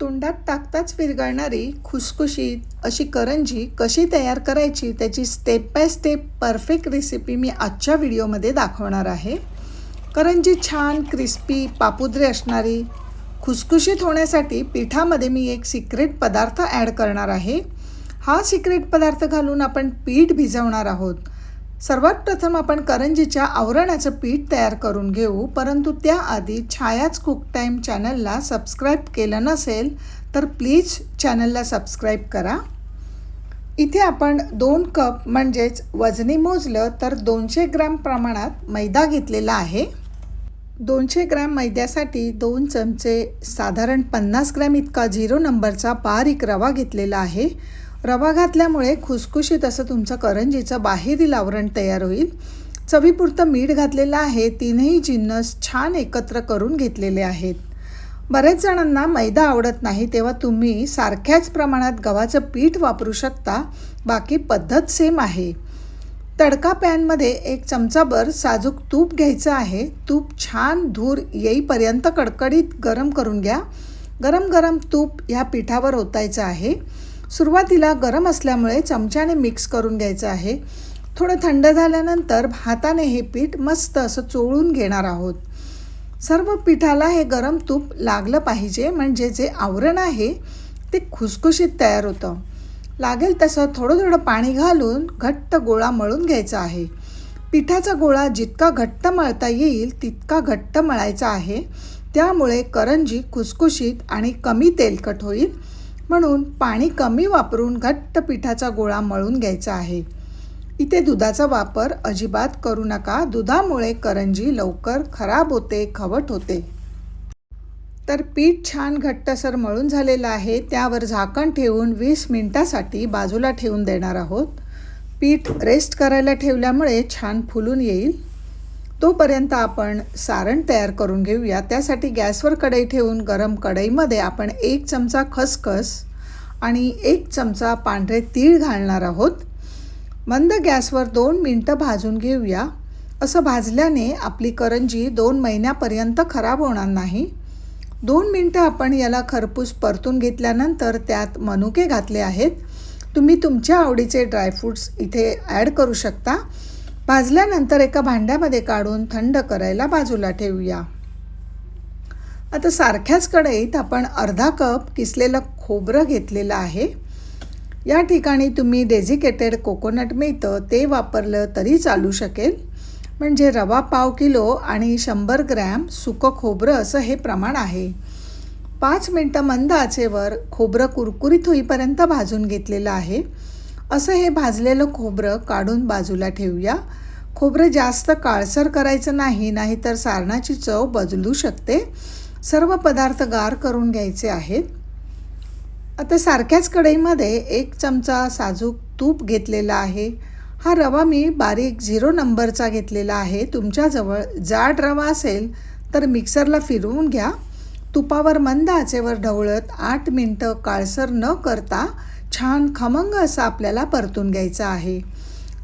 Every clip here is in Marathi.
तोंडात टाकताच विरघळणारी खुसखुशीत अशी करंजी कशी तयार करायची त्याची step by step perfect recipe मी आजच्या व्हिडिओमध्ये दाखवणार आहे. करंजी छान क्रिस्पी पापुद्रे असणारी खुसखुशीत होण्यासाठी पिठामध्ये मी एक सिक्रेट पदार्थ ॲड करणार आहे. हा सिक्रेट पदार्थ घालून आपण पीठ भिजवणार आहोत. सर्वात प्रथम आपण करंजीच्या आवरणाचं पीठ तयार करून घेऊ. परंतु त्याआधी छायाच कुक टाईम चॅनलला सबस्क्राईब केलं नसेल तर प्लीज चॅनलला सबस्क्राईब करा. इथे आपण दोन कप म्हणजेच वजनी मोजलं तर दोनशे ग्रॅम प्रमाणात मैदा घेतलेला आहे. दोनशे ग्रॅम मैद्यासाठी दोन चमचे साधारण पन्नास ग्रॅम इतका झिरो नंबरचा बारीक रवा घेतलेला आहे. रवा घातल्यामुळे खुसखुशीत असं तुमचं करंजीचं बाहेरील आवरण तयार होईल. चवीपुरतं मीठ घातलेलं आहे. तीनही जिन्नस छान एकत्र करून घेतलेले आहेत. बरेच जणांना मैदा आवडत नाही तेव्हा तुम्ही सारख्याच प्रमाणात गव्हाचं पीठ वापरू शकता. बाकी पद्धत सेम आहे. तडका पॅनमध्ये एक चमचाभर साजूक तूप घ्यायचं आहे. तूप छान धूर येईपर्यंत कडकडीत गरम करून घ्या. गरम गरम तूप ह्या पिठावर ओतायचं आहे. सुरुवातीला गरम असल्यामुळे चमच्याने मिक्स करून घ्यायचं आहे. थोडं थंड झाल्यानंतर हाताने हे पीठ मस्त असं चोळून घेणार आहोत. सर्व पिठाला हे गरम तूप लागलं पाहिजे म्हणजे जे आवरण आहे ते खुसखुशीत तयार होतं. लागेल तसं थोडं थोडं पाणी घालून घट्ट गोळा मळून घ्यायचा आहे. पिठाचा गोळा जितका घट्ट मळता येईल तितका घट्ट मळायचा आहे. त्यामुळे करंजी खुसखुशीत आणि कमी तेलकट होईल. म्हणून पाणी कमी वापरून घट्ट पिठाचा गोळा मळून घ्यायचा आहे. इथे दुधाचा वापर अजिबात करू नका. दुधामुळे करंजी लवकर खराब होते खवट होते. तर पीठ छान घट्टसर मळून झालेलं आहे. त्यावर झाकण ठेवून वीस मिनटासाठी बाजूला ठेवून देणार आहोत. पीठ रेस्ट करायला ठेवल्यामुळे छान फुलून येईल. तोपर्यंत आपण सारण तयार करून घेऊया. त्यासाठी गॅसवर कढई ठेवून गरम कढईमध्ये आपण एक चमचा खसखस आणि एक चमचा पांढरे तीळ घालणार आहोत. मंद गॅसवर दोन मिनटं भाजून घेऊया. असं भाजल्याने आपली करंजी दोन महिन्यापर्यंत खराब होणार नाही. दोन मिनटं आपण याला खरपूस परतून घेतल्यानंतर त्यात मनुके घातले आहेत. तुम्ही तुमच्या आवडीचे ड्रायफ्रूट्स इथे ॲड करू शकता. भाजल्यानंतर एका भांड्यामध्ये काढून थंड करायला बाजूला ठेवूया. आता सारख्याच कढईत आपण अर्धा कप किसलेलं खोबरं घेतलेलं आहे. या ठिकाणी तुम्ही डेझिकेटेड कोकोनट मिळतं ते वापरलं तरी चालू शकेल. म्हणजे रवा पाव किलो आणि शंभर ग्रॅम सुकं खोबरं असं हे प्रमाण आहे. पाच मिनटं मंद आचेवर खोबरं कुरकुरीत होईपर्यंत भाजून घेतलेलं आहे. असं हे भाजलेलं खोबरं काढून बाजूला ठेवूया. खोबरं जास्त काळसर करायचं नाही नाहीतर सारणाची चव बदलू शकते. सर्व पदार्थ गार करून घ्यायचे आहेत. आता सारख्याच कढईमध्ये एक चमचा साजूक तूप घेतलेला आहे. हा रवा मी बारीक झिरो नंबरचा घेतलेला आहे. तुमच्याजवळ जाड रवा असेल तर मिक्सरला फिरवून घ्या. तुपावर मंद आचेवर ढवळत आठ मिनटं काळसर न करता छान खमंग असा आपल्याला परतून घ्यायचा आहे.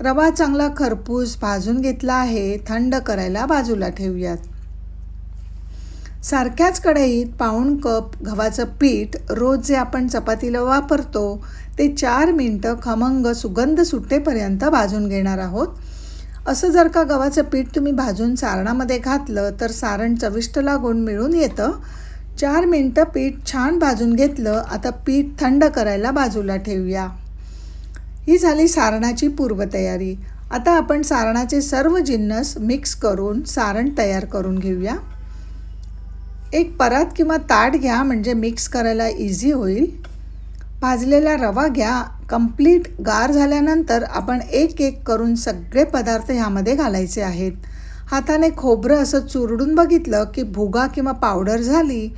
रवा चांगला खरपूस भाजून घेतला आहे. थंड करायला बाजूला ठेवूयात. सारख्याच कढईत पाऊण कप गव्हाचं पीठ रोज जे आपण चपातीला वापरतो ते चार मिनटं खमंग सुगंध सुटेपर्यंत भाजून घेणार आहोत. असं जर का गव्हाचं पीठ तुम्ही भाजून सारणामध्ये घातलं तर सारण चविष्ट लागून मिळून येतं. चार मिनटं पीठ छान भाजून घेतलं. आता पीठ थंड करायला बाजूला ठेवूया. ही झाली सारणाची पूर्वतयारी. आता आपण सारणाचे सर्व जिन्नस मिक्स करून सारण तयार करून घेऊया. एक परात किंवा ताट घ्या म्हणजे मिक्स करायला इझी होईल. भाजलेला रवा घ्या. कंप्लीट गार झाल्यानंतर आपण एक एक करून सगळे पदार्थ ह्यामध्ये घालायचे आहेत. हाताने खोबरं असं चुरडून बघितलं की भुगा किंवा पावडर झाली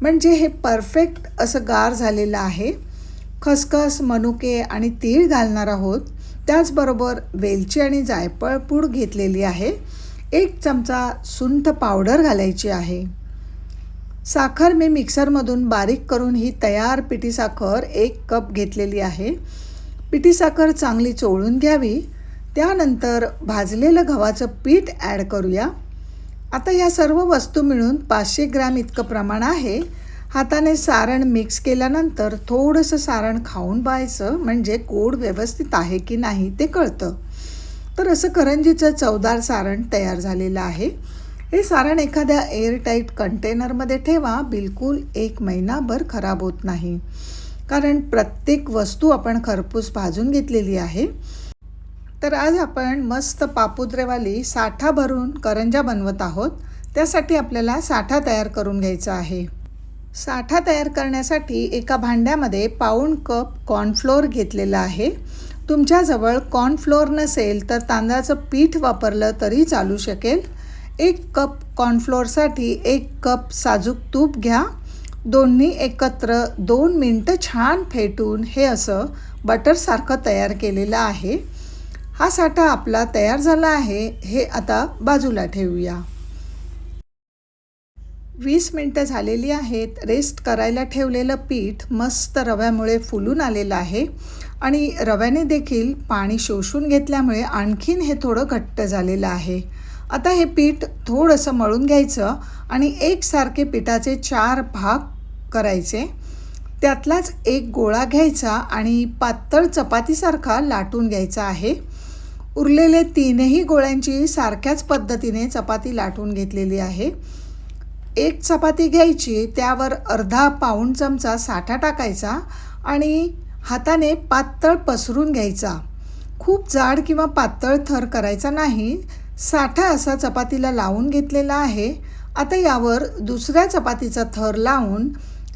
म्हणजे हे परफेक्ट असं गार झालेलं आहे. खसखस मनुके आणि तीळ घालणार आहोत. त्याचबरोबर वेलची आणि जायफळ पूड घेतलेली आहे. एक चमचा सुंठ पावडर घालायची आहे. साखर मी मिक्सरमधून बारीक करून ही तयार पिठी साखर एक कप घेतलेली आहे. पिठी साखर चांगली चोळून घ्यावी. त्यानंतर भाजलेलं गव्हाचं पीठ ॲड करूया. आता या सर्व वस्तू मिळून पाचशे ग्रॅम इतकं प्रमाण आहे. हाताने सारण मिक्स केल्यानंतर थोडंसं सारण खाऊन पाहायचं म्हणजे गोड व्यवस्थित आहे की नाही ते कळतं. तर असं करंजीचं चवदार सारण तयार झालेलं आहे. हे सारण एखाद्या एअरटाईट कंटेनरमध्ये ठेवा बिलकुल एक महिनाभर खराब होत नाही. कारण प्रत्येक वस्तू आपण खरपूस भाजून घेतलेली आहे. तर आज आपण मस्त पापुद्रेवाली साठा भरून करंजा बनवत आहोत. त्यासाठी आपल्याला साठा तयार करून घ्यायचा आहे. साठा तयार करण्यासाठी एका भांड्यामध्ये पाऊण कप कॉर्नफ्लोअर घेतलेला आहे. तुमच्याजवळ कॉर्नफ्लोअर नसेल तर तांदळाचं पीठ वापरलं तरी चालू शकेल. एक कप कॉर्नफ्लोअरसाठी एक कप साजूक तूप घ्या. दोन्ही एकत्र दोन मिनटं छान फेटून हे असं बटरसारखं तयार केलेलं आहे. हा साठा आपला तयार झाला आहे हे आता बाजूला ठेवूया. वीस मिनटं झालेली आहेत रेस्ट करायला ठेवलेलं पीठ मस्त रव्यामुळे फुलून आलेलं आहे आणि रव्याने देखील पाणी शोषून घेतल्यामुळे आणखीन हे थोडं घट्ट झालेलं आहे. आता हे पीठ थोडंसं मळून घ्यायचं आणि एकसारखे पिठाचे चार भाग करायचे. त्यातलाच एक गोळा घ्यायचा आणि पातळ चपातीसारखा लाटून घ्यायचा आहे. उरलेले तीनही गोळ्यांची सारख्याच पद्धतीने चपाती लाटून घेतलेली आहे. एक चपाती घ्यायची त्यावर अर्धा पाऊण चमचा साठा टाकायचा आणि हाताने पातळ पसरून घ्यायचा. खूप जाड किंवा पातळ थर करायचा नाही. साठा असा चपातीला लावून घेतलेला आहे. आता यावर दुसऱ्या चपातीचा थर लावून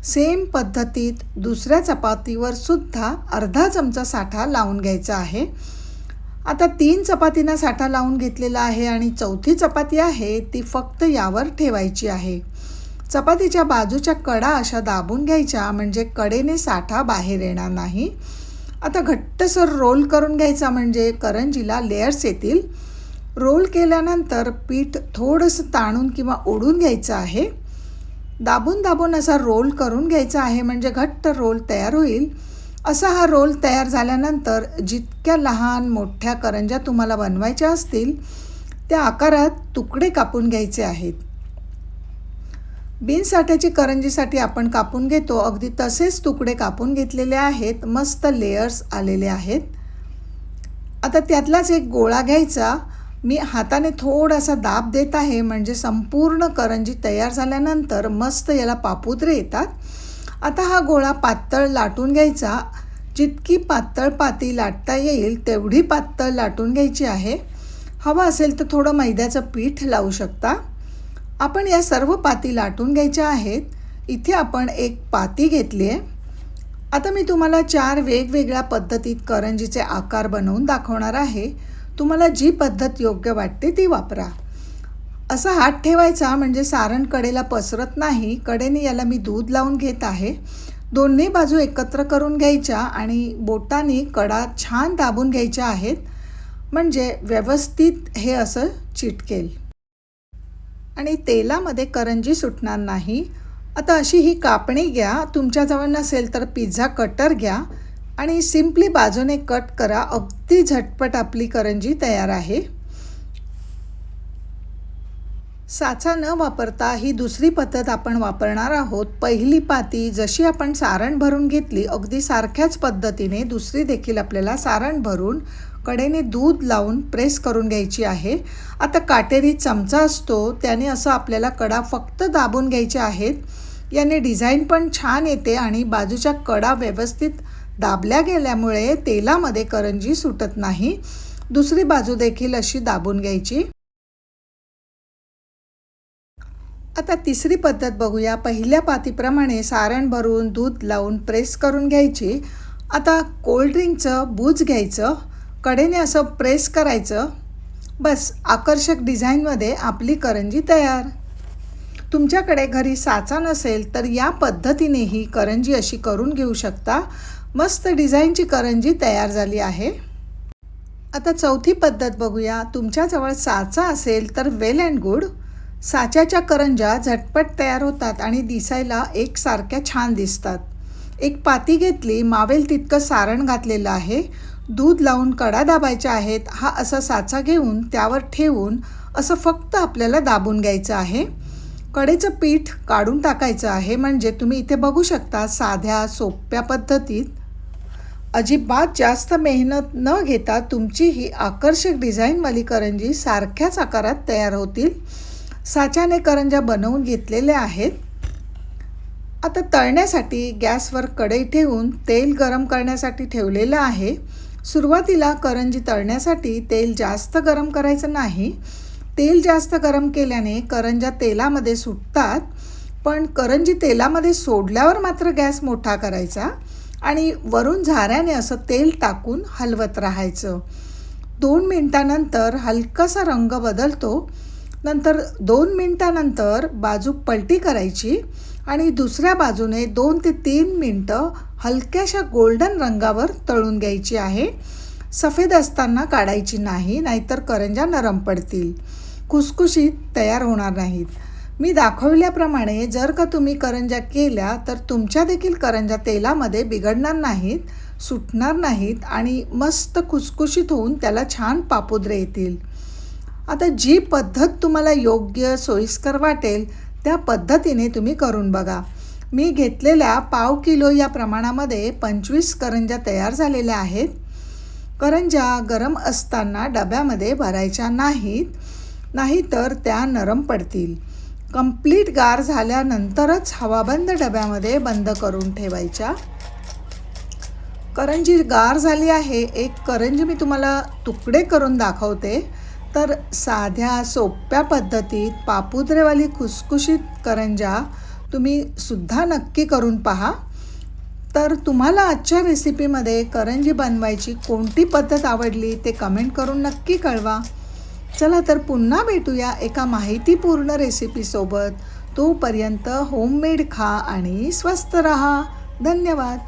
सेम पद्धतीत दुसऱ्या चपातीवर सुद्धा अर्धा चमचा साठा लावून घ्यायचा आहे. आता तीन चपातींना साठा लावून घेतलेला आहे आणि चौथी चपाती आहे ती फक्त यावर ठेवायची आहे. चपातीच्या बाजूच्या कडा अशा दाबून घ्यायच्या म्हणजे कडेने साठा बाहेर येणार नाही. आता घट्टसर रोल करून घ्यायचा म्हणजे करंजीला लेयर्स येतील. रोल केल्यानंतर पीठ थोडंसं ताणून किंवा ओढून घ्यायचं आहे. दाबून दाबून असा रोल करून घ्यायचा आहे म्हणजे घट्ट रोल तयार होईल. असा हा रोल तयार झाल्यानंतर जितक्या लहान मोठ्या करंज्या तुम्हाला बनवायच्या असतील त्या आकारात तुकडे कापून घ्यायचे आहेत. बिनसाठ्याची करंजीसाठी आपण कापून घेतो. अगदी तसेच तुकडे कापून घेतलेले आहेत. मस्त लेयर्स आलेले आहेत. आता त्यातलाच एक गोळा घ्यायचा. मी हाताने थोडासा दाब देत आहे. म्हणजे संपूर्ण करंजी तयार झाल्यानंतर मस्त याला पापुद्रे येतात. आता हा गोळा पातळ लाटून घ्यायचा. जितकी पातळ पाती लाटता येईल तेवढी पातळ लाटून घ्यायची आहे. हवं असेल तर थोडं मैद्याचं पीठ लावू शकता. आपण या सर्व पाती लाटून घ्यायच्या आहेत. इथे आपण एक पाती घेतली आहे आता मी तुम्हाला चार वेगवेगळ्या पद्धतीत करंजीचे आकार बनवून दाखवणार आहे. तुम्हाला जी पद्धत योग्य वाटते ती वापरा. असा हात ठेवायचा म्हणजे सारण कडेला पसरत नाही कडेने याला मी दूध लावून घेत आहे. दोन्ही बाजू एकत्र करून घ्यायच्या आणि बोटाने कडा छान दाबून घ्यायच्या आहेत. म्हणजे व्यवस्थित हे असं चिटकेल. आणि तेलामध्ये करंजी सुटणार नाही. आता अशी ही कापणी घ्या. तुमच्याजवळ नसेल तर पिझ्झा कटर घ्या. आणि सिम्पली बाजूने कट करा. अगदी झटपट आपली करंजी तयार आहे. साचा न वापरता ही दुसरी पद्धत आपण वापरणार आहोत. पहिली पाती जशी आपण सारण भरून घेतली अगदी सारख्याच पद्धतीने दुसरी देखील आपल्याला सारण भरून कडेने दूध लावून प्रेस करून घ्यायची आहे. आता काटेरी चमचा असतो त्याने असं आपल्याला कडा फक्त दाबून घ्यायच्या आहेत. याने डिझाईन पण छान येते आणि बाजूच्या कडा व्यवस्थित दाबल्या गेल्यामुळे तेलामध्ये करंजी सुटत नाही. दुसरी बाजू देखील अशी दाबून घ्यायची. आता तिसरी पद्धत बघूया. पहिल्या पातीप्रमाणे सारण भरून दूध लावून प्रेस करून घ्यायची. आता कोल्ड्रिंकचं बूज घ्यायचं. कडेने असं प्रेस करायचं. बस आकर्षक डिझाईनमध्ये आपली करंजी तयार. तुमच्याकडे घरी साचा नसेल तर या पद्धतीनेही करंजी अशी करून घेऊ शकता. मस्त डिझाईनची करंजी तयार झाली आहे. आता चौथी पद्धत बघूया. तुमच्याजवळ साचा असेल तर वेल अँड गुड. साच्याच्या करंजा झटपट तयार होतात आणि दिसायला एकसारख्या छान दिसतात. एक पाती घेतली मावेल तितकं सारण घातलेलं आहे. दूध लावून कडा दाबायच्या आहेत. हा असा साचा घेऊन त्यावर ठेवून असं फक्त आपल्याला दाबून घ्यायचं आहे. कडेचं पीठ काढून टाकायचं आहे. म्हणजे तुम्ही इथे बघू शकता साध्या सोप्या पद्धतीत. अजिबात जास्त मेहनत न घेता तुमची ही आकर्षक डिझाईनवाली करंजी सारख्याच आकारात तयार होतील. साच्याने करंजा बनवून घेतलेल्या आहेत. आता तळण्यासाठी गॅसवर कढई ठेवून तेल गरम करण्यासाठी ठेवलेलं आहे. सुरुवातीला करंजी तळण्यासाठी तेल जास्त गरम करायचं नाही. तेल जास्त गरम केल्याने करंजा तेलामध्ये सुटतात पण करंजी तेलामध्ये सोडल्यावर मात्र गॅस मोठा करायचा आणि वरून झाऱ्याने असं तेल टाकून हलवत राहायचं. दोन मिनटानंतर हलकासा रंग बदलतो. नंतर दोन मिनटानंतर बाजू पलटी करायची आणि दुसऱ्या बाजूने दोन ते तीन मिनटं हलक्याशा गोल्डन रंगावर तळून घ्यायची आहे. सफेद असताना काढायची नाही नाहीतर करंजा नरम पडतील. खुसखुशीत तयार होणार नाहीत. मी दाखवल्याप्रमाणे जर का तुम्ही करंजा केल्या तर तुमच्या देखील करंजा तेलामध्ये बिघडणार नाहीत सुटणार नाहीत आणि मस्त खुसखुशीत होऊन त्याला छान पापुद्रे येतील. आता जी पद्धत तुम्हाला योग्य सोयीस्कर वाटेल त्या पद्धतीने तुम्ही करून बघा. मी घेतलेल्या पाव किलो या प्रमाणामध्ये पंचवीस करंजा तयार झालेल्या आहेत. करंजा गरम असताना डब्यामध्ये भरायच्या नाहीत नाहीतर त्या नरम पडतील. कंप्लीट गार झाल्यानंतरच हवाबंद डब्यामध्ये बंद करून ठेवायच्या. करंजी गार झाली आहे. एक करंजी मी तुम्हाला तुकडे करून दाखवते. तर साध्या सोप्या पद्धतीत पापुद्रेवाली खुसखुशीत करंजा तुम्ही सुद्धा नक्की करून पहा. तर तुम्हाला आजच्या रेसिपीमध्ये करंजी बनवायची कोणती पद्धत आवडली ते कमेंट करून नक्की कळवा. चला तर पुन्हा भेटूया एका माहितीपूर्ण रेसिपीसोबत तोपर्यंत होममेड खा आणि स्वस्त रहा. धन्यवाद.